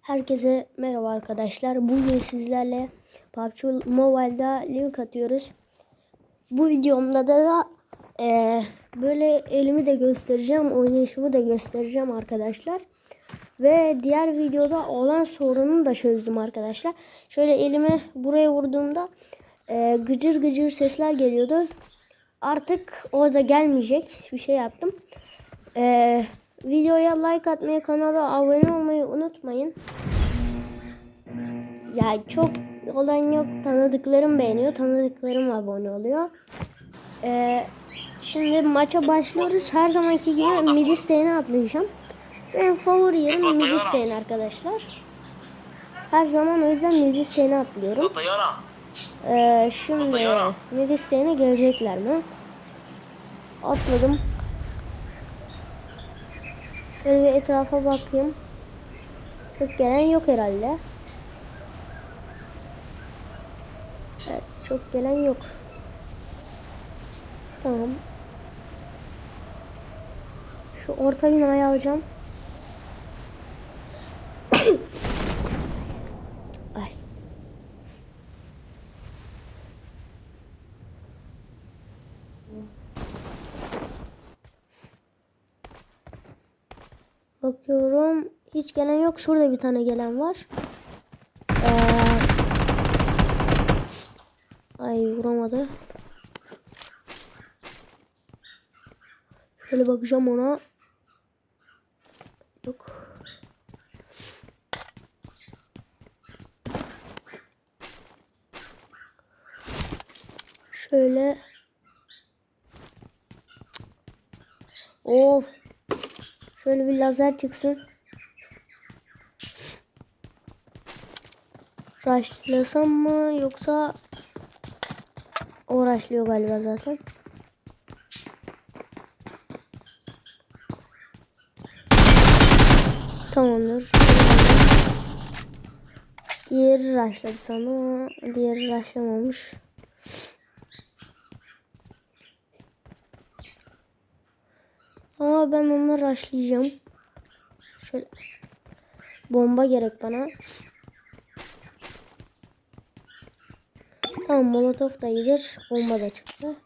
Herkese merhaba arkadaşlar. Bugün sizlerle PUBG Mobile'da link atıyoruz. Bu videomda da, eee, böyle elimi de göstereceğim. Oynayışımı da göstereceğim arkadaşlar. Ve diğer videoda olan sorunu da çözdüm arkadaşlar. Şöyle elimi buraya vurduğumda eee, gıcır gıcır sesler geliyordu. Artık orada gelmeyecek bir şey yaptım. Eee videoya like atmayı, kanala abone olmayı unutmayın. Ya çok olan yok. Tanıdıklarım beğeniyor. Tanıdıklarım abone oluyor. Ee, şimdi maça başlıyoruz. Her zamanki gibi mid isteğine atlayacağım. Benim favori yerim mid isteğin arkadaşlar. Her zaman o yüzden mid isteğine atlıyorum. Ee, şimdi mid isteğine gelecekler mi? Atladım. Şöyle bir etrafa bakayım. Çok gelen yok herhalde. Evet, çok gelen yok. Tamam. Şu orta binayı alacağım. Bakıyorum. Hiç gelen yok. Şurada bir tane gelen var. Ee, ay vuramadı. Şöyle bakacağım ona. Yok. Şöyle. Of. Şöyle bir lazer çıksın. Rushlasam mı yoksa o rushlıyor galiba zaten. Tamamdır. Diğeri rushladı ama diğeri rushlamamış. Ama ben onları rushlayacağım. Şöyle bomba gerek bana. Tamam molotof da iyidir. Bomba da çıktı.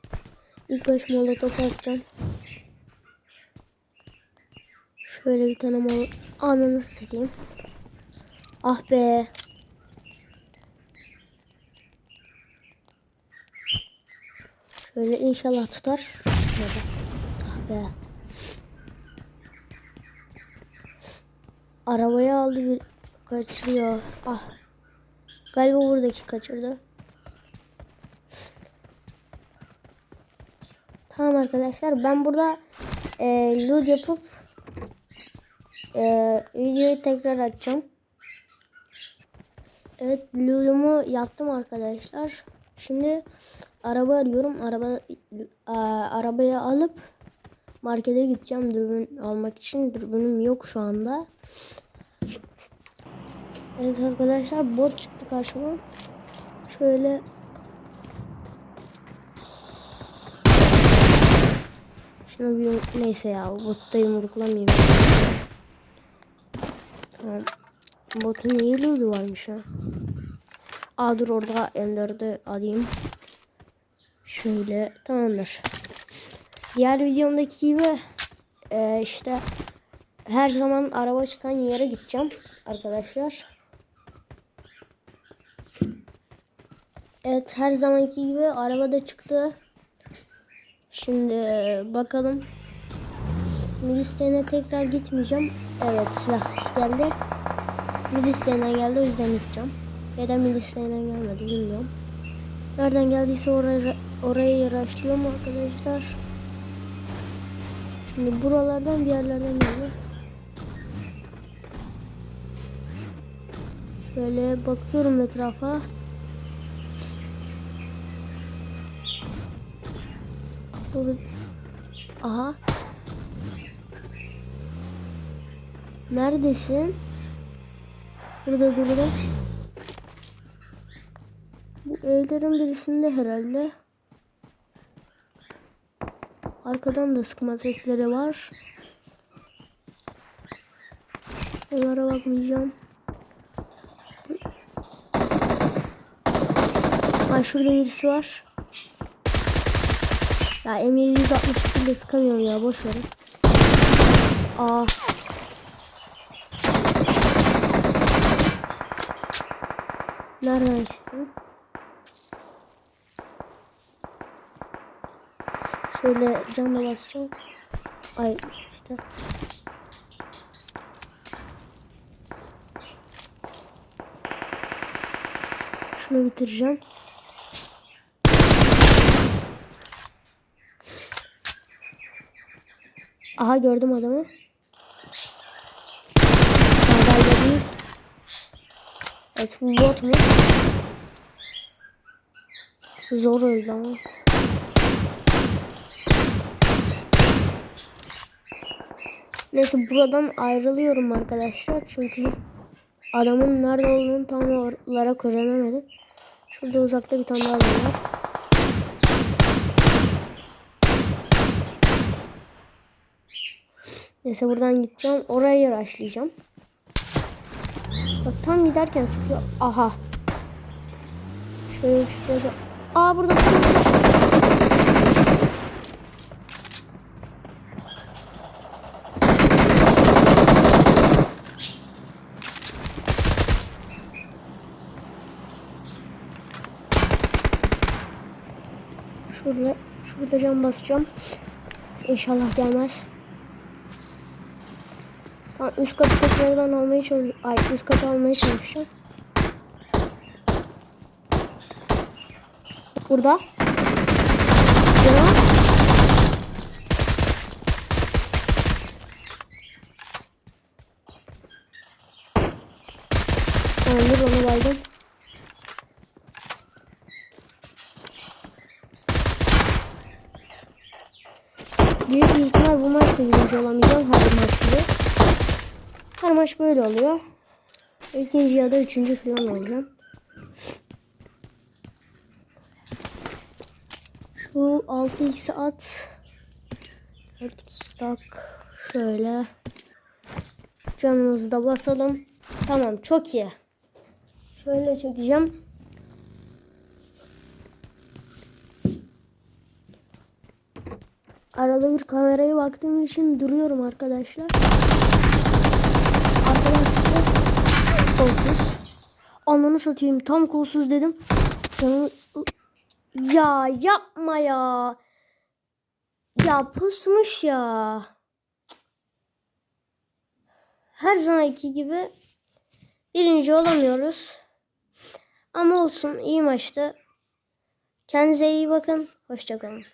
İlk baş molotof atacağım. Şöyle bir tane mol ananı satayım. Ah be. Şöyle inşallah tutar. Ah be. Arabaya aldı kaçırıyor. Ah. Galiba buradaki kaçırdı. Tamam arkadaşlar ben burada e, loot yapıp e, videoyu tekrar açacağım. Evet loot'umu yaptım arkadaşlar. Şimdi araba arıyorum. Araba a, arabaya alıp markete gideceğim dürbün almak için. Dürbünüm yok şu anda. Evet arkadaşlar bot çıktı karşıma. Şöyle Şunu bir neyse ya botta yumruklamayayım. Tamam. Botun iyi loot'u varmış ha. Aa dur orada Ender'de alayım. Şöyle tamamdır. Diğer videomdaki gibi e, işte her zaman araba çıkan yere gideceğim arkadaşlar. Evet her zamanki gibi arabada çıktı. Şimdi bakalım. Milisteğine tekrar gitmeyeceğim. Evet silah geldi. Milisteğinden geldi o yüzden gideceğim. Ya da milisteğinden gelmedi bilmiyorum. Nereden geldiyse oraya, oraya yaraşlıyorum arkadaşlar. Şimdi buralardan bir yerlerden geldi. Şöyle bakıyorum etrafa. Aha. Neredesin? Burada durdum. Bu evlerin birisinde herhalde. Arkadan da sıkma sesleri var. Onlara bakmayacağım. Ha şurada birisi var. Ya M762 ile sıkamıyorum ya boş verin. Aa. Nereden çıktın? Şöyle camla basacağım. Ay işte. Şunu bitireceğim. Aha gördüm adamı. Evet bu bot mu? Zor öldü ama. Neyse buradan ayrılıyorum arkadaşlar. Çünkü adamın nerede olduğunu tam olarak öğrenemedim. Şurada uzakta bir tane daha var. Neyse buradan gideceğim. Oraya araştıracağım. Bak tam giderken sıkıyor. Aha. Şöyle şurada. Aa burada. Şurada, şurada cam basacağım. İnşallah gelmez. Tamam, üst katı tekrardan almaya çalışıyorum. Ay üst katı almaya çalışacağım. Burada. Ya. Tamamdır onu aldım. Büyük ihtimal bu maçta birinci olamayacağım her maç gibi. Her maç böyle oluyor. İkinci ya da üçüncü falan olacağım. Şu 6x at. 4 stack. Şöyle. Canımızı da basalım. Tamam çok iyi. Şöyle çekeceğim. Arada bir kameraya baktığım için duruyorum. Arkadaşlar kolsuz. Ananı satayım tam kolsuz dedim. Canım... Ya yapma ya. Ya pusmuş ya. Her zamanki gibi birinci olamıyoruz. Ama olsun iyi maçtı. Kendinize iyi bakın. Hoşçakalın.